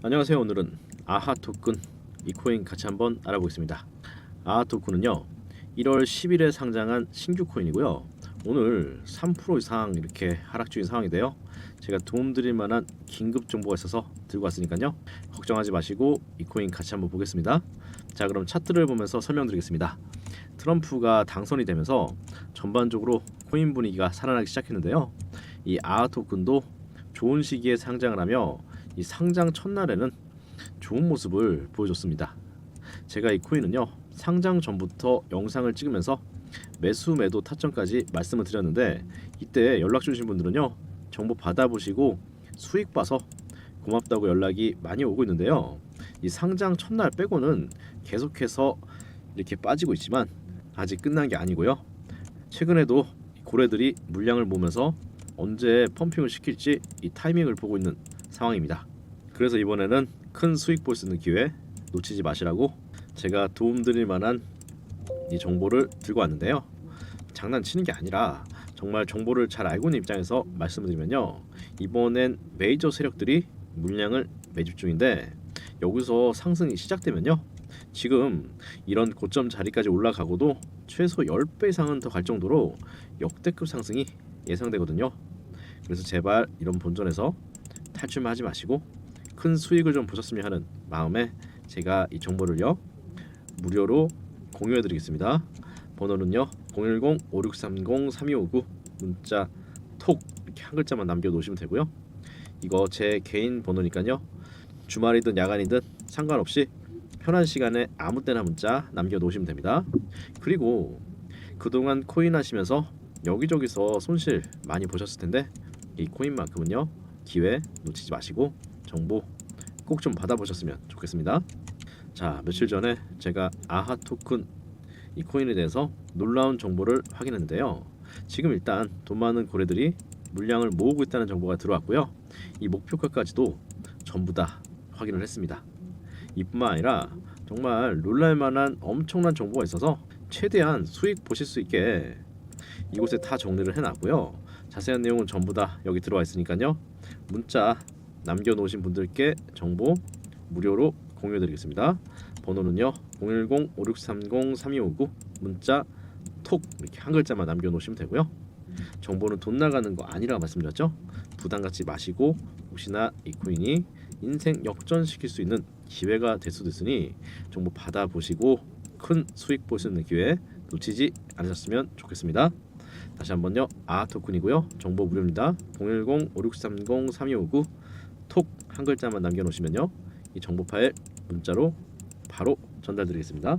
안녕하세요. 오늘은 아하 토큰 이 코인 같이 한번 알아보겠습니다. 아하 토큰은요. 1월 10일에 상장한 신규 코인이고요. 오늘 3% 이상 이렇게 하락 중인 상황인데요. 제가 도움드릴 만한 긴급 정보가 있어서 들고 왔으니까요. 걱정하지 마시고 이 코인 같이 한번 보겠습니다. 자, 그럼 차트를 보면서 설명드리겠습니다. 트럼프가 당선이 되면서 전반적으로 코인 분위기가 살아나기 시작했는데요. 이 아하 토큰도 좋은 시기에 상장을 하며 이 상장 첫날에는 좋은 모습을 보여줬습니다. 제가 이 코인은요 상장 전부터 영상을 찍으면서 매수 매도 타점까지 말씀을 드렸는데 이때 연락 주신 분들은요 정보 받아보시고 수익 봐서 고맙다고 연락이 많이 오고 있는데요. 이 상장 첫날 빼고는 계속해서 이렇게 빠지고 있지만 아직 끝난 게 아니고요. 최근에도 이 고래들이 물량을 모으면서 언제 펌핑을 시킬지 이 타이밍을 보고 있는 상황입니다. 그래서 이번에는 큰 수익 볼 수 있는 기회 놓치지 마시라고 제가 도움드릴 만한 이 정보를 들고 왔는데요. 장난치는 게 아니라 정말 정보를 잘 알고 있는 입장에서 말씀을 드리면요. 이번엔 메이저 세력들이 물량을 매집 중인데 여기서 상승이 시작되면요. 지금 이런 고점 자리까지 올라가고도 최소 10배 이상은 더 갈 정도로 역대급 상승이 예상되거든요. 그래서 제발 이런 본전에서 탈출만 하지 마시고 큰 수익을 좀 보셨으면 하는 마음에 제가 이 정보를요 무료로 공유해 드리겠습니다. 번호는요 010-5630-3259 문자 톡 이렇게 한 글자만 남겨 놓으시면 되고요. 이거 제 개인 번호니까요. 주말이든 야간이든 상관없이 편한 시간에 아무 때나 문자 남겨 놓으시면 됩니다. 그리고 그동안 코인 하시면서 여기저기서 손실 많이 보셨을 텐데 이 코인만큼은요 기회 놓치지 마시고 정보 꼭 좀 받아보셨으면 좋겠습니다. 자 며칠 전에 제가 아하 토큰 이 코인에 대해서 놀라운 정보를 확인했는데요. 지금 일단 돈 많은 고래들이 물량을 모으고 있다는 정보가 들어왔고요. 이 목표가까지도 전부 다 확인을 했습니다. 이뿐만 아니라 정말 놀랄만한 엄청난 정보가 있어서 최대한 수익 보실 수 있게 이곳에 다 정리를 해놨고요. 자세한 내용은 전부 다 여기 들어와 있으니까요. 문자 남겨놓으신 분들께 정보 무료로 공유드리겠습니다. 번호는요 010-5630-3259 문자 톡 이렇게 한 글자만 남겨놓으시면 되고요. 정보는 돈 나가는 거 아니라고 말씀드렸죠. 부담 갖지 마시고 혹시나 이 코인이 인생 역전시킬 수 있는 기회가 될 수도 있으니 정보 받아보시고 큰 수익 있는 기회 놓치지 않으셨으면 좋겠습니다. 다시 한번요. 아 토큰이고요. 정보 무료입니다. 010-5630-3259 톡 한 글자만 남겨놓으시면요. 이 정보 파일 문자로 바로 전달드리겠습니다.